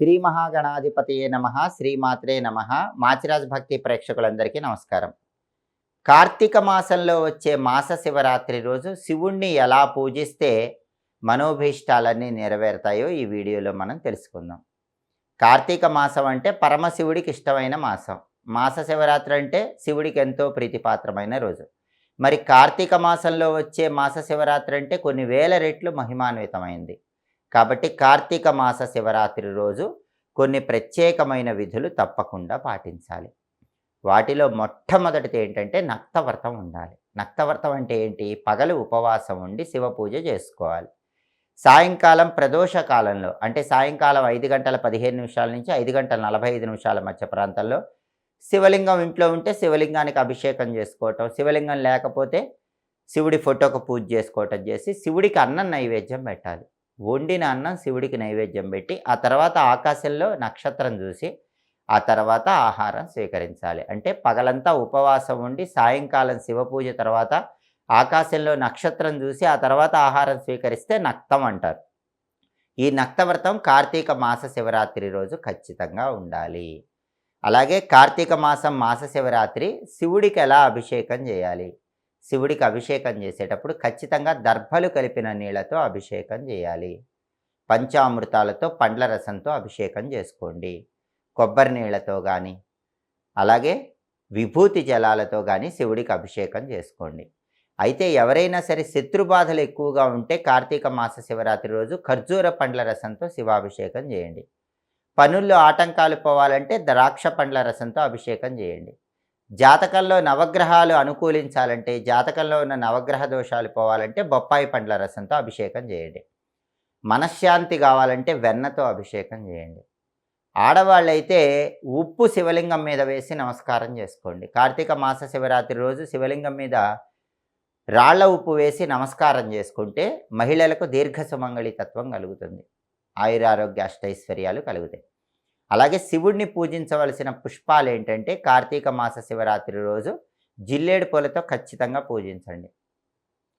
శ్రీ మహాగణాధిపతియే నమ శ్రీమాత్రే నమ. మాచిరాజ్ భక్తి ప్రేక్షకులందరికీ నమస్కారం. కార్తీక మాసంలో వచ్చే మాస శివరాత్రి రోజు శివుణ్ణి ఎలా పూజిస్తే మనోభీష్టాలన్నీ నెరవేరుతాయో ఈ వీడియోలో మనం తెలుసుకుందాం. కార్తీక మాసం అంటే పరమశివుడికి ఇష్టమైన మాసం. మాస శివరాత్రి అంటే శివుడికి ఎంతో ప్రీతిపాత్రమైన రోజు. మరి కార్తీక మాసంలో వచ్చే మాస శివరాత్రి అంటే కొన్ని వేల రెట్లు మహిమాన్వితమైంది. కాబట్టి కార్తీక మాస శివరాత్రి రోజు కొన్ని ప్రత్యేకమైన విధులు తప్పకుండా పాటించాలి. వాటిలో మొట్టమొదటిది ఏంటంటే నక్తవ్రతం ఉండాలి. నక్తవ్రతం అంటే ఏంటి? పగలు ఉపవాసం ఉండి శివ పూజ చేసుకోవాలి. సాయంకాలం ప్రదోష కాలంలో అంటే సాయంకాలం ఐదు గంటల పదిహేను నిమిషాల నుంచి ఐదు గంటల నలభై ఐదు నిమిషాల మధ్య ప్రాంతంలో శివలింగం ఇంట్లో ఉంటే శివలింగానికి అభిషేకం చేసుకోవటం శివలింగం లేకపోతే శివుడి ఫోటోకు పూజ చేసుకోవటం చేసి శివుడికి అన్నం నైవేద్యం పెట్టాలి. వండిన అన్నం శివుడికి నైవేద్యం పెట్టి ఆ తర్వాత ఆకాశంలో నక్షత్రం చూసి ఆ తర్వాత ఆహారం స్వీకరించాలి. అంటే పగలంతా ఉపవాసం ఉండి సాయంకాలం శివ పూజ తర్వాత ఆకాశంలో నక్షత్రం చూసి ఆ తర్వాత ఆహారం స్వీకరిస్తే నక్తం అంటారు. ఈ నక్తవ్రతం కార్తీక మాస శివరాత్రి రోజు ఖచ్చితంగా ఉండాలి. అలాగే కార్తీక మాసం మాస శివరాత్రి శివుడికి ఎలా అభిషేకం చేయాలి? శివుడికి అభిషేకం చేసేటప్పుడు ఖచ్చితంగా దర్భలు కలిపిన నీళ్ళతో అభిషేకం చేయాలి. పంచామృతాలతో పండ్ల రసంతో అభిషేకం చేసుకోండి. కొబ్బరి నీళ్ళతో కానీ అలాగే విభూతి జలాలతో కానీ శివుడికి అభిషేకం చేసుకోండి. అయితే ఎవరైనా సరే శత్రుబాధలు ఎక్కువగా ఉంటే కార్తీక మాస శివరాత్రి రోజు ఖర్జూర పండ్ల రసంతో శివాభిషేకం చేయండి. పనుల్లో ఆటంకాలు పోవాలంటే ద్రాక్ష పండ్ల రసంతో అభిషేకం చేయండి. జాతకంలో నవగ్రహాలు అనుకూలించాలంటే జాతకంలో ఉన్న నవగ్రహ దోషాలు పోవాలంటే బొప్పాయి పండ్ల రసంతో అభిషేకం చేయండి. మనశ్శాంతి కావాలంటే వెన్నతో అభిషేకం చేయండి. ఆడవాళ్ళైతే ఉప్పు శివలింగం మీద వేసి నమస్కారం చేసుకోండి. కార్తీక మాస శివరాత్రి రోజు శివలింగం మీద రాళ్ళ ఉప్పు వేసి నమస్కారం చేసుకుంటే మహిళలకు దీర్ఘ సుమంగళి తత్వం కలుగుతుంది. ఆయురారోగ్య అష్టైశ్వర్యాలు కలుగుతాయి. అలాగే శివుడిని పూజించవలసిన పుష్పాలు ఏంటంటే కార్తీక మాస శివరాత్రి రోజు జిల్లేడు పూలతో ఖచ్చితంగా పూజించండి.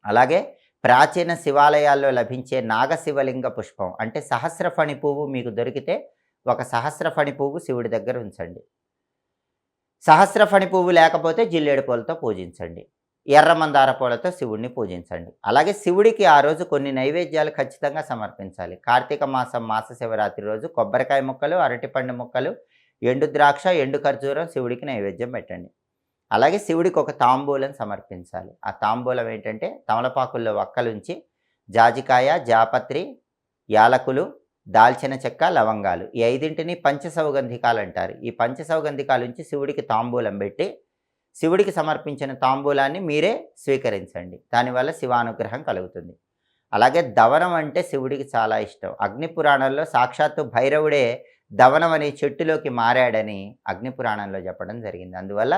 అలాగే ప్రాచీన శివాలయాల్లో లభించే నాగశివలింగ పుష్పం అంటే సహస్రఫణి పువ్వు మీకు దొరికితే ఒక సహస్రఫణి పువ్వు శివుడి దగ్గర ఉంచండి. సహస్రఫణి పువ్వు లేకపోతే జిల్లేడు పూలతో పూజించండి. ఎర్ర మందార పూలతో శివుడిని పూజించండి. అలాగే శివుడికి ఆ రోజు కొన్ని నైవేద్యాలు ఖచ్చితంగా సమర్పించాలి. కార్తీక మాసం మాస శివరాత్రి రోజు కొబ్బరికాయ ముక్కలు అరటిపండు ముక్కలు ఎండు ద్రాక్ష ఎండు ఖర్జూరం శివుడికి నైవేద్యం పెట్టండి. అలాగే శివుడికి ఒక తాంబూలం సమర్పించాలి. ఆ తాంబూలం ఏంటంటే తమలపాకుల్లో వక్కలుంచి జాజికాయ జాపత్రి యాలకులు దాల్చిన చెక్క లవంగాలు. ఈ ఐదింటిని పంచసౌగంధికాలు అంటారు. ఈ పంచసౌగంధికాలు ఉంచి శివుడికి తాంబూలం పెట్టి శివుడికి సమర్పించిన తాంబూలాన్ని మీరే స్వీకరించండి. దానివల్ల శివానుగ్రహం కలుగుతుంది. అలాగే దవనం అంటే శివుడికి చాలా ఇష్టం. అగ్ని పురాణంలో సాక్షాత్తు భైరవుడే దవనం అనే చెట్టులోకి మారాడని అగ్ని పురాణంలో చెప్పడం జరిగింది. అందువల్ల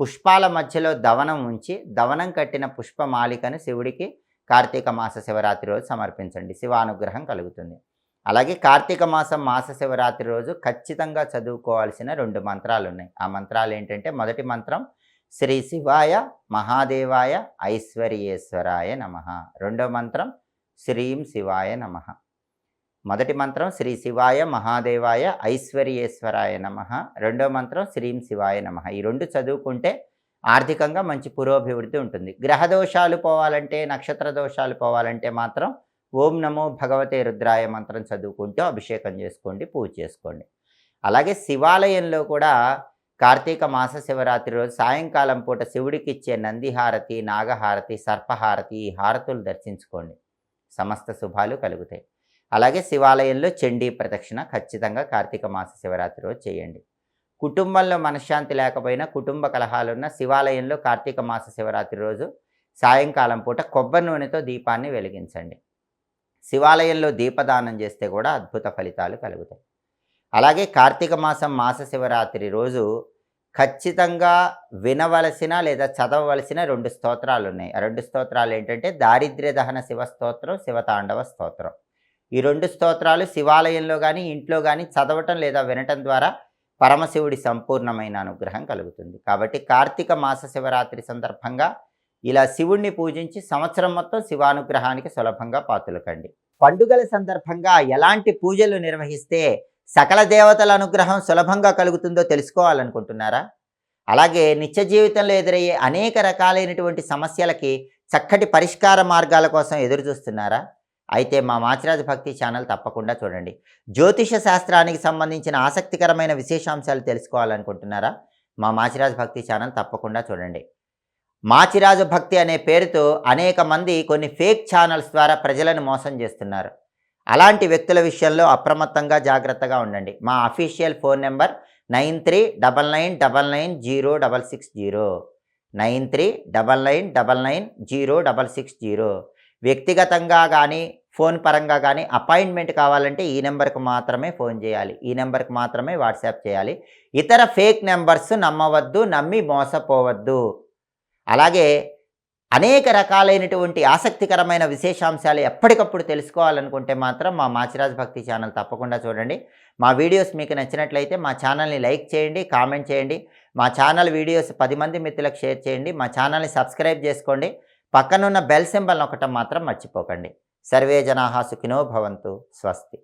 పుష్పాల మధ్యలో దవనం ఉంచి దవనం కట్టిన పుష్పమాలికను శివుడికి కార్తీక మాస శివరాత్రి రోజు సమర్పించండి. శివానుగ్రహం కలుగుతుంది. అలాగే కార్తీక మాసం మాస శివరాత్రి రోజు ఖచ్చితంగా చదువుకోవాల్సిన రెండు మంత్రాలు ఉన్నాయి ఆ మంత్రాలు ఏంటంటే మొదటి మంత్రం శ్రీ శివాయ మహాదేవాయ ఐశ్వర్యేశ్వరాయ నమ. రెండో మంత్రం శ్రీం శివాయ నమ. మొదటి మంత్రం శ్రీ శివాయ మహాదేవాయ ఐశ్వర్యేశ్వరాయ నమ. రెండో మంత్రం శ్రీం శివాయ నమ. ఈ రెండు చదువుకుంటే ఆర్థికంగా మంచి పురోభివృద్ధి ఉంటుంది. గ్రహ దోషాలు పోవాలంటే నక్షత్ర దోషాలు పోవాలంటే మాత్రం ఓం నమో భగవతే రుద్రాయ మంత్రం చదువుకుంటూ అభిషేకం చేసుకోండి పూజ చేసుకోండి. అలాగే శివాలయంలో కూడా కార్తీక మాస శివరాత్రి రోజు సాయంకాలం పూట శివుడికి ఇచ్చే నందిహారతి నాగహారతి సర్పహారతి ఈ హారతులు దర్శించుకోండి. సమస్త శుభాలు కలుగుతాయి. అలాగే శివాలయంలో చండీ ప్రదక్షిణ ఖచ్చితంగా కార్తీక మాస శివరాత్రి రోజు చేయండి. కుటుంబంలో మనశ్శాంతి లేకపోయినా కుటుంబ కలహాలున్న శివాలయంలో కార్తీక మాస శివరాత్రి రోజు సాయంకాలం పూట కొబ్బరి నూనెతో దీపాన్ని వెలిగించండి. శివాలయంలో దీపదానం చేస్తే కూడా అద్భుత ఫలితాలు కలుగుతాయి. అలాగే కార్తీక మాసం మాస శివరాత్రి రోజు ఖచ్చితంగా వినవలసిన లేదా చదవవలసిన రెండు స్తోత్రాలు ఉన్నాయి ఆ రెండు స్తోత్రాలు ఏంటంటే దారిద్ర్య దహన శివ స్తోత్రం శివతాండవ స్తోత్రం. ఈ రెండు స్తోత్రాలు శివాలయంలో కానీ ఇంట్లో కానీ చదవటం లేదా వినటం ద్వారా పరమశివుడి సంపూర్ణమైన అనుగ్రహం కలుగుతుంది. కాబట్టి కార్తీక మాస శివరాత్రి సందర్భంగా ఇలా శివుణ్ణి పూజించి సంవత్సరం మొత్తం శివానుగ్రహానికి సులభంగా పాతులకండి. పండుగల సందర్భంగా ఎలాంటి పూజలు నిర్వహిస్తే సకల దేవతల అనుగ్రహం సులభంగా కలుగుతుందో తెలుసుకోవాలనుకుంటున్నారా? అలాగే నిత్య జీవితంలో ఎదురయ్యే అనేక రకాలైనటువంటి సమస్యలకి చక్కటి పరిష్కార మార్గాల కోసం ఎదురు చూస్తున్నారా? అయితే మా మాచిరాజు భక్తి ఛానల్ తప్పకుండా చూడండి. జ్యోతిష శాస్త్రానికి సంబంధించిన ఆసక్తికరమైన విశేషాంశాలు తెలుసుకోవాలనుకుంటున్నారా? మా మాచిరాజు భక్తి ఛానల్ తప్పకుండా చూడండి. మాచిరాజు భక్తి అనే పేరుతో అనేక మంది కొన్ని ఫేక్ ఛానల్స్ ద్వారా ప్రజలను మోసం చేస్తున్నారు. అలాంటి వ్యక్తుల విషయంలో అప్రమత్తంగా జాగ్రత్తగా ఉండండి. మా official phone number nine three double nine double nine zero double six zero. Nine three double nine double nine zero double six zero. వ్యక్తిగతంగా కానీ ఫోన్ పరంగా కానీ అపాయింట్మెంట్ కావాలంటే ఈ నెంబర్కి మాత్రమే ఫోన్ చేయాలి. ఈ నెంబర్కి మాత్రమే వాట్సాప్ చేయాలి. ఇతర ఫేక్ నెంబర్స్ నమ్మవద్దు నమ్మి మోసపోవద్దు. అలాగే అనేక రకాలైనటువంటి ఆసక్తికరమైన విశేషాంశాలు ఎప్పటికప్పుడు తెలుసుకోవాలనుకుంటే మాత్రం మా మాచిరాజ్ భక్తి ఛానల్ తప్పకుండా చూడండి. మా వీడియోస్ మీకు నచ్చినట్లయితే మా ఛానల్ని లైక్ చేయండి కామెంట్ చేయండి. మా ఛానల్ వీడియోస్ పది మంది మిత్రులకు షేర్ చేయండి. మా ఛానల్ని సబ్స్క్రైబ్ చేసుకోండి. పక్కనున్న బెల్ సింబల్ ఒకటం మాత్రం మర్చిపోకండి. సర్వే జనాహా సుఖినో భవంతు. స్వస్తి.